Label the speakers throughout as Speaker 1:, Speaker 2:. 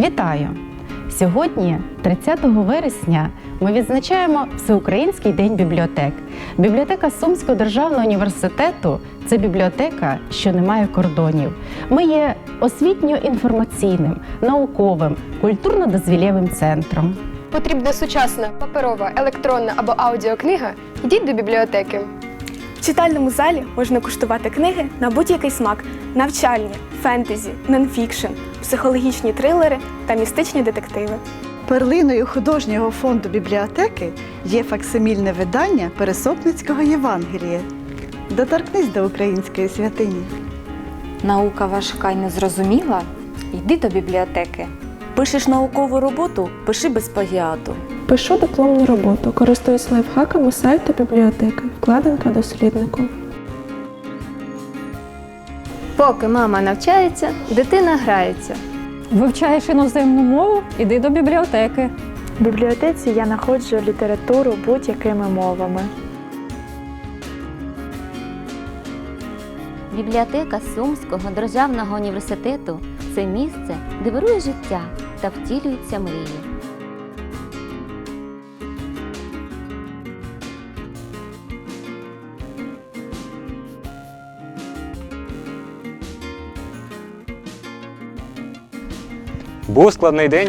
Speaker 1: Вітаю! Сьогодні, 30 вересня, ми відзначаємо Всеукраїнський день бібліотек. Бібліотека Сумського державного університету це бібліотека, що не має кордонів. Ми є освітньо-інформаційним, науковим, культурно-дозвілєвим центром.
Speaker 2: Потрібна сучасна паперова, електронна або аудіокнига? Йдіть до бібліотеки.
Speaker 3: В читальному залі можна куштувати книги на будь-який смак: навчальні, фентезі, нонфікшн, психологічні трилери та містичні детективи.
Speaker 4: Перлиною художнього фонду бібліотеки є факсимільне видання Пересопницького Євангелія. Доторкнись до української святині.
Speaker 5: Наука важка й незрозуміла? Йди до бібліотеки.
Speaker 6: Пишеш наукову роботу, пиши без плагіату.
Speaker 7: Пишу дипломну роботу, користуюсь лайфхаками сайту бібліотеки, вкладинка досліднику.
Speaker 8: Поки мама навчається, дитина грається.
Speaker 9: Вивчаєш іноземну мову? Іди до бібліотеки.
Speaker 10: В бібліотеці я знаходжу літературу будь-якими мовами.
Speaker 11: Бібліотека Сумського державного університету це місце, де вирує життя та втілюються мрії.
Speaker 12: Був складний день.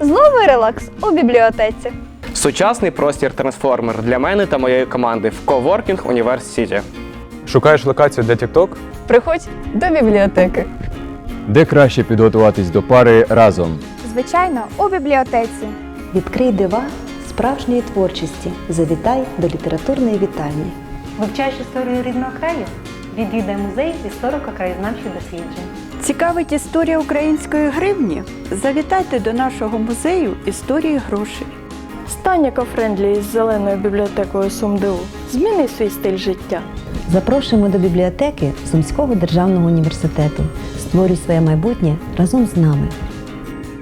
Speaker 8: Знову релакс у бібліотеці.
Speaker 12: Сучасний простір трансформер для мене та моєї команди в Coworking Універсіті.
Speaker 13: Шукаєш локацію для TikTok?
Speaker 1: Приходь до бібліотеки.
Speaker 13: Де краще підготуватись до пари разом?
Speaker 3: Звичайно, у бібліотеці.
Speaker 6: Відкрий дива справжньої творчості. Завітай до літературної вітальні.
Speaker 9: Вивчаєш історію рідного краю? Відвідай музей історико-краєзнавчих досліджень.
Speaker 4: Цікавить історія української гривні? Завітайте до нашого музею історії грошей.
Speaker 10: Стань екофрендлі із зеленою бібліотекою СумДУ. Зміни свій стиль життя.
Speaker 6: Запрошуємо до бібліотеки Сумського державного університету. Створюй своє майбутнє разом з нами.